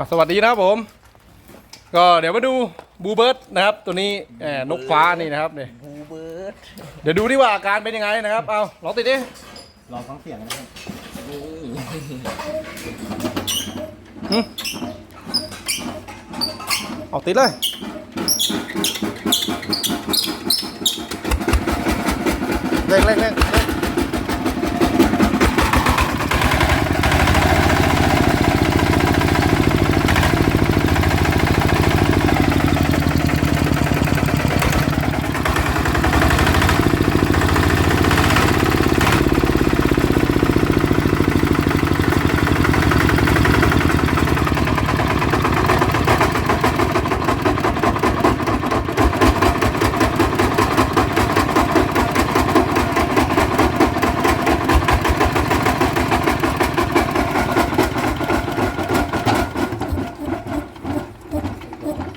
อะสวัสดีนะครับผม ก็เดี๋ยวมาดูบูเบิร์ตนะครับ ตัวนี้แหมนกฟ้านี่นะครับเนี่ยบูเบิร์ดเดี๋ยวดูดิว่าอาการเป็นยังไงนะครับ เอาลองติดดิลองฟังเสียงนะครับนี่หึเอาติดเลย เร่งเร่งเร่ง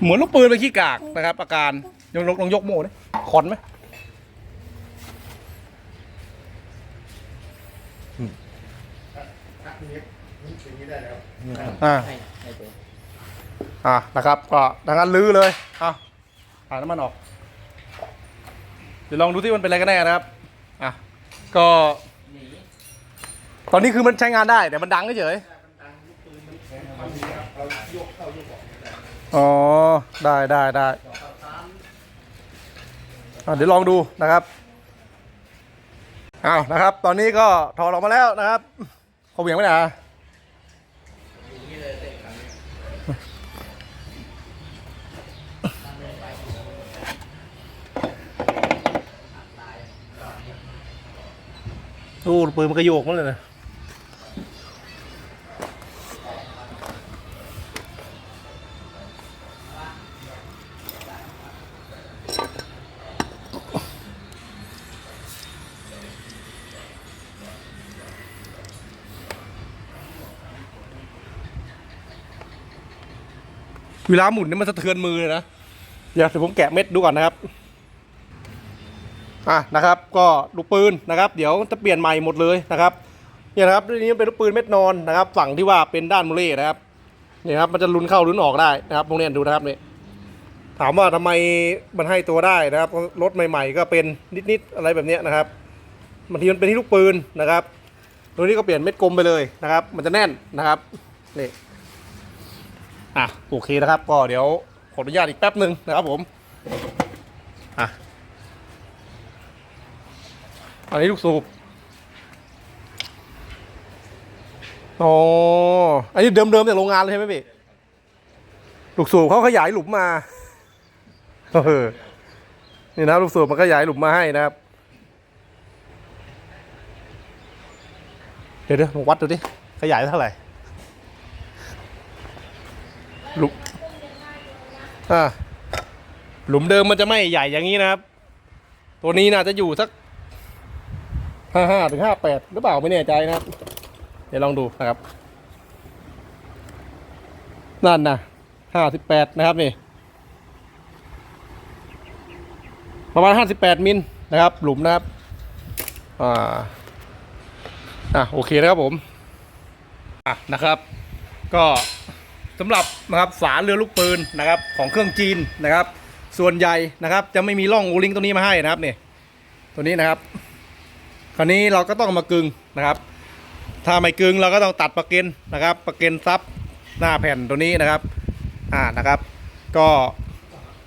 เร่งเหมือนลูกปืนไปขี้กากนะครับ อาการลองลองลองยกโม่ดิคอนไหมอ่าให้ให้ตัวอะนะครับ ก็ดังนั้นลื้อเลยอะถ่ายน้ำมันออก เดี๋ยวลองดูที่มันเป็นอะไรกันแน่นะครับอะก็หนีตอนนี้คือมันใช้งานได้แต่มันดังเฉยอ๋อ อ๋อ ได้ได้ได้เดี๋ยวลองดูนะครับเอานะครับ ตอนนี้ก็ถอดออกมาแล้วนะครับเขาเหวี่ยงไปไหนะโอ้ปืนมันกระโยกมันเลยนะ เวลาหมุนนี่มันสะเทือนมือเลยนะเดี๋ยวผมแกะเม็ดดูก่อนนะครับอะนะครับ ก็ลูกปืนนะครับ เดี๋ยวจะเปลี่ยนใหม่หมดเลยนะครับเนี่ยนะครับนี้เป็นลูกปืนเม็ดนอนนะครับ ฝั่งที่ว่าเป็นด้านโมเล่นะครับเนี่ยครับมันจะลุนเข้าลุนออกได้นะครับพวกนี้ดูนะครับนี่ถามว่าทำไมมันให้ตัวได้นะครับรถใหม่ ๆ ก็เป็นนิดๆอะไรแบบนี้นะครับบางทีมันเป็นที่ลูกปืนนะครับตัวนี้ก็เปลี่ยนเม็ดกลมไปเลยนะครับ มันจะแน่นนะครับนี่ อะโอเคนะครับ ก็เดี๋ยวขออนุญาตอีกแป๊บหนึ่งนะครับผมอะอันนี้ลูกสูบอ๋ออันนี้เดิมๆจากโรงงานเลยใช่ไหมพี่ลูกสูบเขาขยายหลุมมาเออนี่นะลูกสูบมันขยายหลุมมาให้นะครับ เดี๋ยวเดี๋ยววัดดูดิขยายเท่าไหร่ หลุมอ่าหลุมเดิมมันจะไม่ใหญ่อย่างนี้นะครับ ตัวนี้น่าจะอยู่สักห้าห้าถึงห้าแปดหรือเปล่าไม่แน่ใจนะครับ เดี๋ยวลองดูนะครับ นั่นนะห้าสิบแปดนะครับนี่ ประมาณห้าสิบแปดมิลนะครับ หลุมนะครับ อ่า อะโอเคนะครับผม อะนะครับ ก็ สำหรับนะครับฝาเรือลูกปืนนะครับของเครื่องจีนนะครับ ส่วนใหญ่นะครับจะไม่มีร่องโอลิงตัวนี้มาให้นะครับเนี่ยตัวนี้นะครับ คราวนี้เราก็ต้องมากึงนะครับ ถ้าไม่กึงเราก็ต้องตัดประเก็นนะครับ ประเก็นซับหน้าแผ่นตัวนี้นะครับอ่านะครับ ก็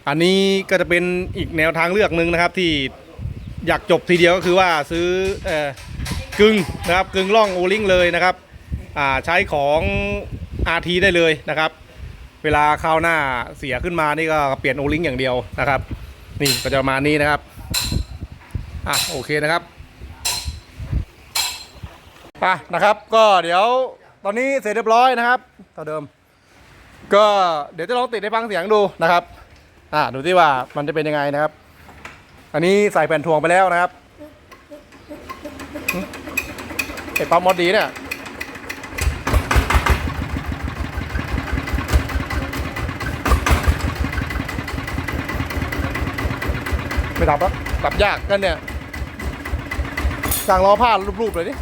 อันนี้ก็จะเป็นอีกแนวทางเลือกหนึ่งนะครับ ที่อยากจบทีเดียวก็คือว่าซื้อเอ่อกึงนะครับกึงร่องโอลิงเลยนะครับอ่าใช้ของ RT ได้เลยนะครับ เวลาเข้าวหน้าเสียขึ้นมานี่ก็เปลี่ยนโอลิงอย่างเดียวนะครับ นี่ก็จะประมาณนี้นะครับอะโอเคนะครับอะนะครับ ก็เดี๋ยวตอนนี้เสร็จเรียบร้อยนะครับเท่าเดิม ก็เดี๋ยวจะลองติดให้ฟังเสียงดูนะครับอะดูที่ว่ามันจะเป็นยังไงนะครับ อันนี้ใส่แผ่นถ่วงไปแล้วนะครับหึไอ้ปั๊มมอดดีเนี่ย ไม่ดับแล้วดับยากกันเนี่ยสั่งล้อผ้ารูปๆเลยดิ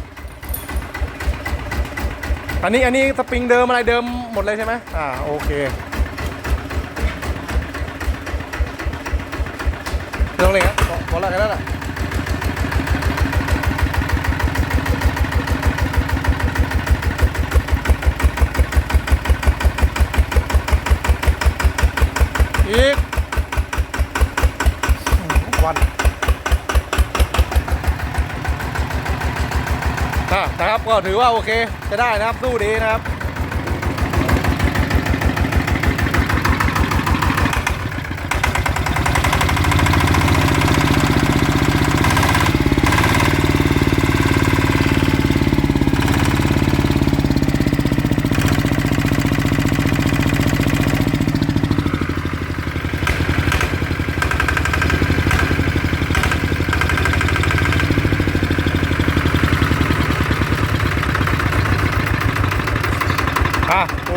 อันนี้อันนี้สปริงเดิมอะไรเดิมหมดเลยใช่ไหมอ่าโอเคเรื่องอะไรครับหมดแล้วกันแล้วล่ะอีกควันอะนะครับ ก็ถือว่าโอเคจะได้นะครับสู้ดีนะครับ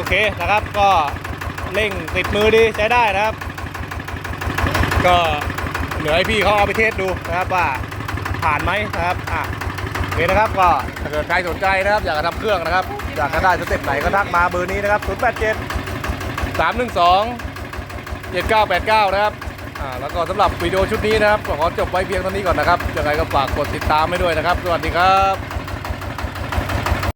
เคนะครับก็เร่งติดมือดีใช้ได้นะครับ ก็เหลือให้พี่เขาเอาไปเทสดูนะครับว่าผ่านไหมนะครับอะโอเคนะครับก็ถ้าเกิดใครสนใจนะครับ อยากจะทำเครื่องนะครับ อยากจะได้สเต็ปไหนก็ทักมาเบอร์นี้นะครับ 0 8 7 3 1 2 7 9 8 9 นะครับอ่าแล้วก็สำหรับวิดีโอชุดนี้นะครับขอจบไว้เพียงเท่านี้ก่อนนะครับยังไงก็ฝากกดติดตามให้ด้วยนะครับ สวัสดีครับ